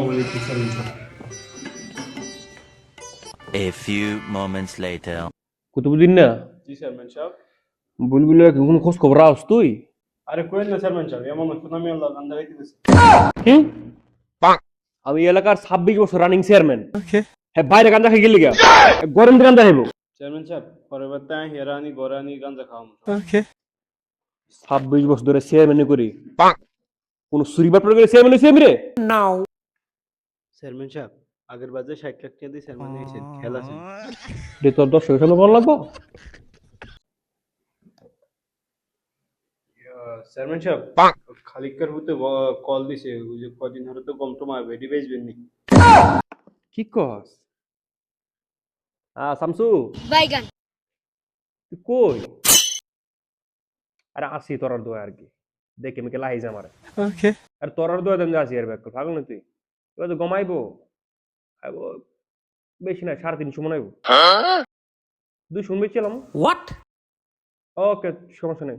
আসসালামু আলাইকুম চেয়ারম্যান সাহেব A few moments later. Qutubuddin না জি চেয়ারম্যান সাহেব বুলবুলের কোন খোঁজ খবর আস তুই আরে কোয়েন না চেয়ারম্যান সাহেব এমন সুনামি আল্লাহ গান্ধা রেখেছে কি আমি এই এলাকার ছাব্বিশ বছর রানিং চেয়ারম্যান হ্যাঁ বাইরে গান্দা খাই গেলি গা গরম দিয়ে গান্দা খাইব চেয়ারম্যান সাহেব পরের বার তাই হেরানি গরানি গাঞ্জা খাওয়াম ছাব্বিশ বছর ধরে চেয়ারম্যান করি কোন সুরি বাটপার করে চেয়ারম্যান হয়েছি আমি রে চেয়ারম্যান সাহেব আগের যে ষাট লাখ টাকা দিয়ে চেয়ারম্যান হয়েছেন খেয়াল আছে রে তোর সামনে বল লাগবো। চেয়ারম্যান সাহেব খালিকার হতে কল দিছে ওই যে কদিন ধরে তো টমা বেচবেন নি। কি কস? আ শামসু বাইগান। তুই কই? আরে আসি তোরার দোয়া আর কি। দেখে মেকে লাহি যা মারে আর তোরার দোয়া দেন আসি আর ব্যাক পাগল না তুই এবার তো গমাইবো আইবো বেশি না সাড়ে তিনশো মনে আইবো দুই শুনবে ছিলাম হোয়াট ওকে সমস্যা নেই।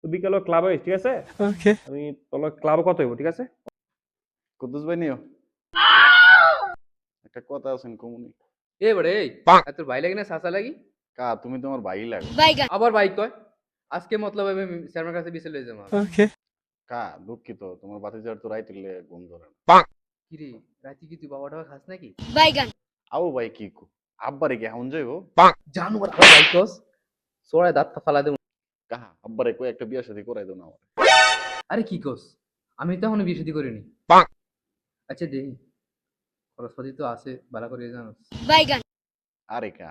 তো বিকেলে ক্লাবে ঠিক আছে? আমি তোর ক্লাবে কত হইব ঠিক আছে? কুদ্দুস ভাই নিও। একটা কথা আছেন কমুনি। এ বড়ে এই তোর ভাই লাগে না সাসা লাগি? কা তুমি তোমার ভাই লাগো। আবার বাইক কয়? আজকে মতলব আমি শর্মার কাছে বিসে লয়ে যাব। কা দুঃখিত তোমার বাতিজার তো রাই তুললে ঘুম ধরে না। কি রে রাতে কি তুই বাবা টাবা খাস নাকি? বাইগান। আও ভাই কি কু? আব্বারে কি হাউন যাইবো? জানো কস সোড়ায় দাঁত ফালা দেব। কাহা আব্বারে কই একটা বিয়া শাদী করাই দাও না আমার। আরে কি কস? আমি তো এখনও বিয়ে শাদী করিনি। আচ্ছা দেখি খরচপাতি তো আছে ভালো করে জানো বাইগান। আরে কা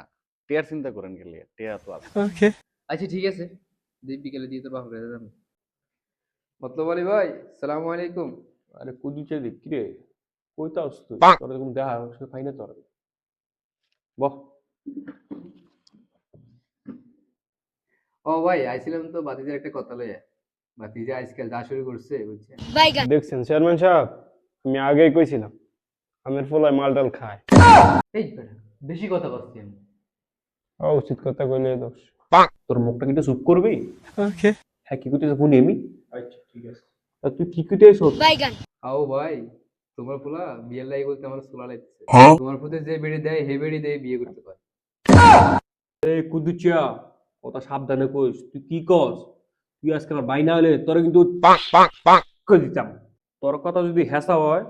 টেয়ার চিন্তা করেন গেলে টেয়া তো আছে। আচ্ছা ঠিক আছে দেব বিকেলে দিয়ে তোর বাপ রে যাব। মতলব আলী ভাই সালাম আলাইকুম। আরে কুদি চাই দেখ কিরে? কই আস তুই? তোর এরকম দেখা সে পাই না তোর বহ। ও ভাই আইছিলাম তো বাতিজার একটা কথা লইয়া। বাতিজা আজকাল যা শুরু করছে বুঝছে বাইগান। দেখছেন চেয়ারম্যান সাহেব আমি আগেই কইছিলাম আমের ফলায় মালটাল খায়। এই বেশি কথা বলছি আমি। ও উচিত কথা কইলে দোষ। তোর মুখটা কিন্তু চুপ করবি? হ্যাঁ কি করতে ফোন এমি আচ্ছা ঠিক আছে। তুই কি এসো বাইগান। আও ভাই। তোমার পোলা বিয়ের লাগি বলতে আমার সোলা লাগছে তোমার প্রতি যে বেড়ি দেয় হে বেড়ি দেয় বিয়ে করতে পারে। এই কুদুচিয়া কথা সাবধানে কইস তুই কি কস? তুই আজকে আমার বাইনা হলে তোর কিন্তু করে দিতাম? তোর কথা যদি হেসা হয়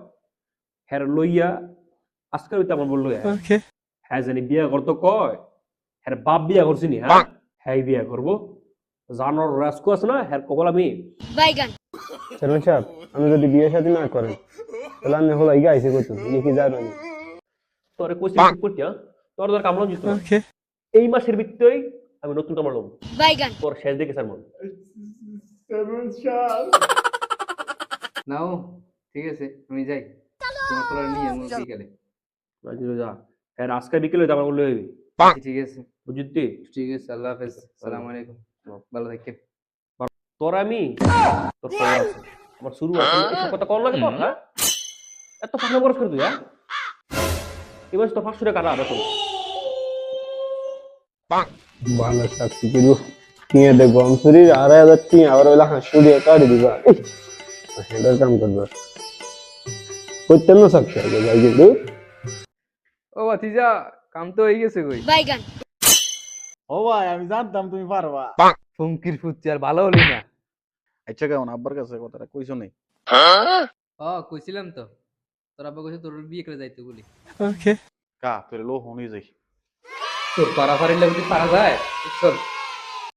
হ্যার লইয়া আজকে হইতে আমার বলল হ্যাঁ। জানি বিয়া করতো কয়? হ্যাঁ বাপ বিয়া করছি নি হ্যাঁ? হ্যাঁ বিয়া করব। জানোর রাসকো আছে না হ্যাঁ কবল আমি। চেয়ারম্যান সাহেব আমি যদি বিয়ে শাদী না করেন তাহলে আমি হলো ইয়ে কি জানো তোরে কইছি চুপ করতি তোর দর কামড় জিত এই মাসের ভিতরেই আমি নতুন কামড় লম বাইগান তোর শেষ দেখে স্যার মন নাও ঠিক আছে আমি যাই তোমার পোলা নিয়ে আমি বিকালে রাজিল যা হ্যাঁ আজকে বিকেলে তো আমার বললে হইবি ঠিক আছে বুঝলি ঠিক আছে আল্লাহ হাফেজ সালাম আলাইকুম ভালো থাকেন তোর আমি তোর আমার শুরু আছে এসব কথা কল লাগে তোর হ্যাঁ এত ফাঁকা খরচ করে তুই হ্যাঁ? এবার তো পাঁচশো টাকা কাটা বেতন ভালো চাকরি কিন্তু আড়াই হাজার টিয়া আবার ওইলা হাসু দিয়ে কাটি দিবা। হেডার কাম করবা। করতেন না চাকরি আগে যাই কিন্তু ও ভাতিজা কাম তো হয়ে গেছে কই? বাইগান। ও ভাই আমি জানতাম তুমি পারবা। ফঙ্কির ফুচ্ছি আর ভালো হলি না। আচ্ছা কেমন? আব্বার কাছে কথাটা কইছো নেই ও কইছিলাম তো। তোর আব্বা কইছে তোর বিয়ে করে যাইতে বলি। কা তোর লো হনি যাই। তোর পাড়া ফাড়ির লাগতে পারা যায়? চল।